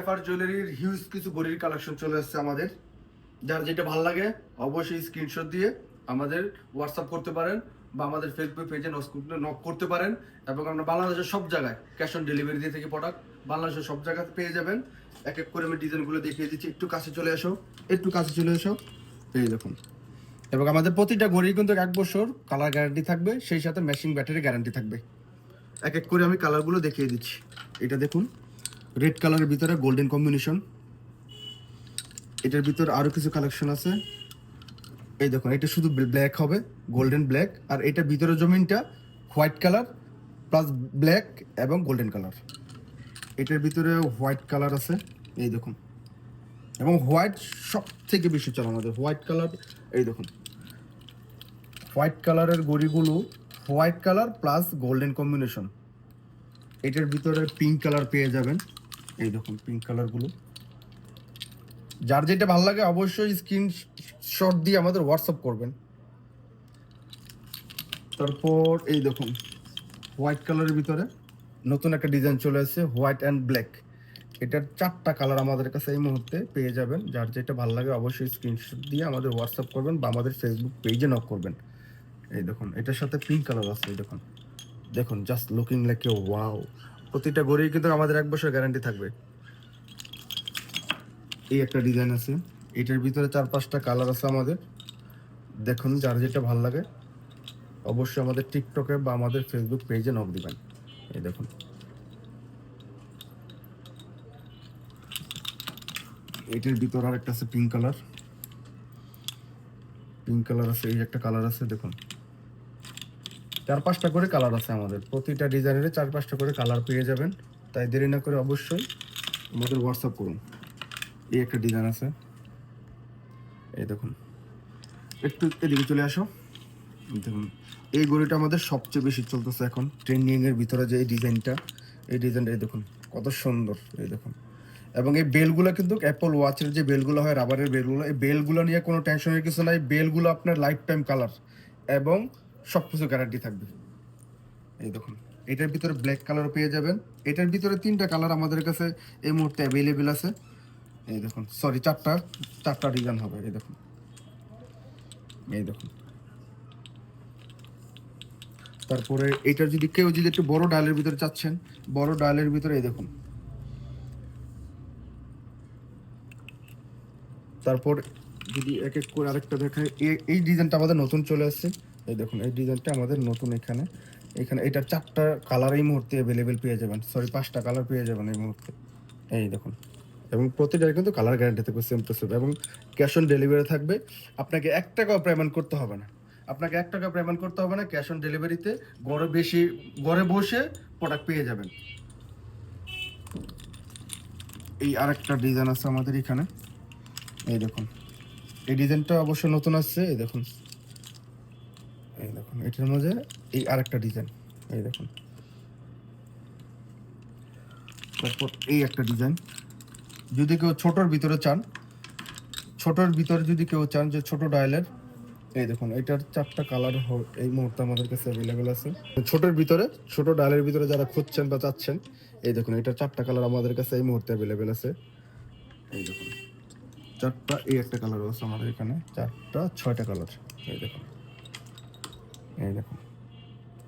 FR জুয়েলারির huge কিছু ঘড়ির collection চলে এসেছে আমাদের। যার যেটা ভালো লাগে, অবশ্যই স্ক্রিনশট দিয়ে আমাদের হোয়াটসঅ্যাপ করতে পারেন বা আমাদের ফেসবুক পেজে নক করতে পারেন এবং আমরা বাংলাদেশের সব জায়গায় ক্যাশ অন ডেলিভারি দিয়ে থেকে প্রোডাক্ট বাংলাদেশের সব জায়গাতে পেয়ে যাবেন। এক এক করে আমি ডিজাইনগুলো দেখিয়ে দিচ্ছি। একটু কাছে চলে এসো, একটু কাছে চলে এসো। এই দেখুন। এবং আমাদের প্রতিটা ঘড়ি কিন্তু এক বছর কালার গ্যারান্টি থাকবে, সেই সাথে ম্যাচিং ব্যাটারি গ্যারান্টি থাকবে। এক এক করে আমি কালারগুলো দেখিয়ে দিচ্ছি। এটা দেখুন। রেড কালারের ভিতরে গোল্ডেন কম্বিনেশন এটার ভিতরে আরও কিছু কালেকশন আছে। এই দেখুন, এটা শুধু ব্ল্যাক হবে গোল্ডেন ব্ল্যাক আর এটার ভিতরে জমিনটা হোয়াইট কালার প্লাস ব্ল্যাক এবং গোল্ডেন কালার এটার ভিতরে হোয়াইট কালার আছে, এই দেখুন। এবং হোয়াইট সব থেকে বেশি চলে আমাদের হোয়াইট কালার এই দেখুন। হোয়াইট কালারের গড়িগুলো white colour plus golden combination এটার ভিতরে পিঙ্ক কালার পেয়ে যাবেন। এই দেখুন পিঙ্ক কালারগুলো যার যেটা ভালো লাগে অবশ্যই স্ক্রিন শট দিয়ে আমাদের হোয়াটসঅ্যাপ করবেন। তারপর এই দেখুন হোয়াইট কালারের ভিতরে নতুন একটা ডিজাইন চলে এসেছে হোয়াইট অ্যান্ড ব্ল্যাক এটার চারটা কালার আমাদের কাছে এই মুহূর্তে পেয়ে যাবেন। যার যেটা ভালো লাগে অবশ্যই স্ক্রিনশট দিয়ে আমাদের হোয়াটসঅ্যাপ করবেন বা আমাদের ফেসবুক পেজে নক করবেন। এই দেখুন এটার সাথে পিঙ্ক কালার আছে এই দেখুন। দেখুন just looking like a wow প্রতিটা গড়ি কিন্তু আমাদের এক বছর গ্যারান্টি থাকবে। এই একটা ডিজাইন আছে। এটার ভিতরে চার পাঁচটা কালার আছে আমাদের। দেখুন, যার যেটা ভালো লাগে, অবশ্যই আমাদের টিকটকে বা আমাদের ফেসবুক পেজে নক দিবেন। এই দেখুন। এটার ভিতর আর একটা আছে পিঙ্ক কালার পিঙ্ক কালার আছে, এই একটা কালার আছে, দেখুন। চার পাঁচটা করে কালার আছে আমাদের। প্রতিটা ডিজাইনের চার পাঁচটা করে কালার পেয়ে যাবেন। তাই দেরি না করে অবশ্যই আমাদের হোয়াটসঅ্যাপ করুন। এই একটা ডিজাইন আছে। এই দেখুন। একটু এদিকে চলে আসো। দেখুন, এই গড়িটা আমাদের সবচেয়ে বেশি চলতেছে এখন। ট্রেন্ডিং এর ভিতরে যে এই ডিজাইনটা এই ডিজাইনটা এই দেখুন, কত সুন্দর, এই দেখুন। এবং এই বেলগুলো কিন্তু অ্যাপল ওয়াচের যে বেলগুলো হয় রাবারের বেলগুলো, এই বেলগুলো নিয়ে কোনো টেনশনের কিছু নাই। বেলগুলো আপনার লাইফ টাইম কালার এবং সব কিছু গ্যারান্টি থাকবে। এই দেখুন। এটার ভিতরে ব্ল্যাক কালার পেয়ে যাবেন। এটার ভিতরে তিনটা কালার আমাদের কাছে এই মুহূর্তে অ্যাভেলেবেল আছে। এই দেখুন সরি চারটা চারটা ডিজাইন হবে এই দেখুন। এই দেখুন। তারপরে এটার যদি কেউ যদি একটু বড় ডায়ালের ভিতরে চাচ্ছেন বড় ডালের ভিতরে এই দেখুন। তারপর যদি এক এক করে আরেকটা দেখায় এই ডিজাইনটা আমাদের নতুন চলে আসছে। এই দেখুন, এই ডিজাইনটা আমাদের নতুন এখানে। এখানে এটা চারটা কালার এই মুহূর্তে অ্যাভেলেবেল পেয়ে যাবেন। সরি পাঁচটা কালার পেয়ে যাবেন এই মুহূর্তে। এই দেখুন, এবং প্রতিটার কিন্তু কালার গ্যারান্টি থাকবে সেম টু সেম এবং ক্যাশ অন ডেলিভারি থাকবে। আপনাকে এক টাকাও পেমেন্ট করতে হবে না। আপনাকে এক টাকা পেমেন্ট করতে হবে না ক্যাশ অন ডেলিভারিতে ঘরে বেশি ঘরে বসে প্রোডাক্ট পেয়ে যাবেন। এই আরেকটা ডিজাইন আছে আমাদের এখানে। এই দেখুন, এই ডিজাইনটা অবশ্য নতুন আসছে, এই দেখুন। এই দেখুন, এটার মধ্যে এই আরেকটা ডিজাইন এই দেখুন। তারপর এই একটা ডিজাইন যদি কেউ ছোটর ভিতরে চান, ছোটর ভিতরে যদি কেউ চান যে ছোট ডায়ালের এই দেখুন, এটার চারটা কালার এই মুহূর্তে আমাদের কাছে অ্যাভেলেবেল আছে। ছোটোর ভিতরে, ছোট ডায়ালের ভিতরে যারা খুঁজছেন বা চাচ্ছেন, এই দেখুন, এটার চারটা কালার আমাদের কাছে এই মুহূর্তে অ্যাভেলেবেল আছে। এই দেখুন, চারটা, এই একটা কালার আছে আমাদের এখানে, চারটা, ছয়টা কালার এই দেখুন। এই দেখুন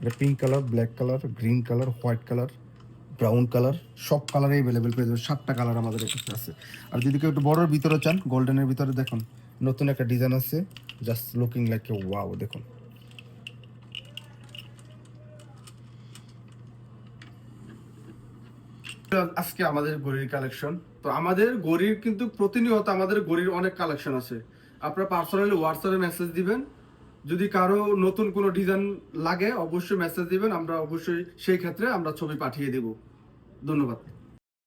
এটা pink colour black colour green colour white colour brown colour সব কালারে অ্যাভেলেবেল পেয়ে যাবে। সাতটা কালার আমাদের কাছে আছে। আর যদি কেউ একটু বড়োর ভিতরে চান গোল্ডেনের ভিতরে দেখুন, নতুন একটা ডিজাইন আছে just looking like a wow দেখুন। আজকে আমাদের গড়ির কালেকশন তো আমাদের গড়ির কিন্তু প্রতিনিয়ত আমাদের গড়ির অনেক কালেকশন আছে। আপনারা পার্সোনালি হোয়াটসঅ্যাপে মেসেজ দিবেন যদি কারও নতুন কোনো ডিজাইন লাগে, অবশ্যই মেসেজ দিবেন, আমরা অবশ্যই সেই ক্ষেত্রে আমরা ছবি পাঠিয়ে দেব। ধন্যবাদ।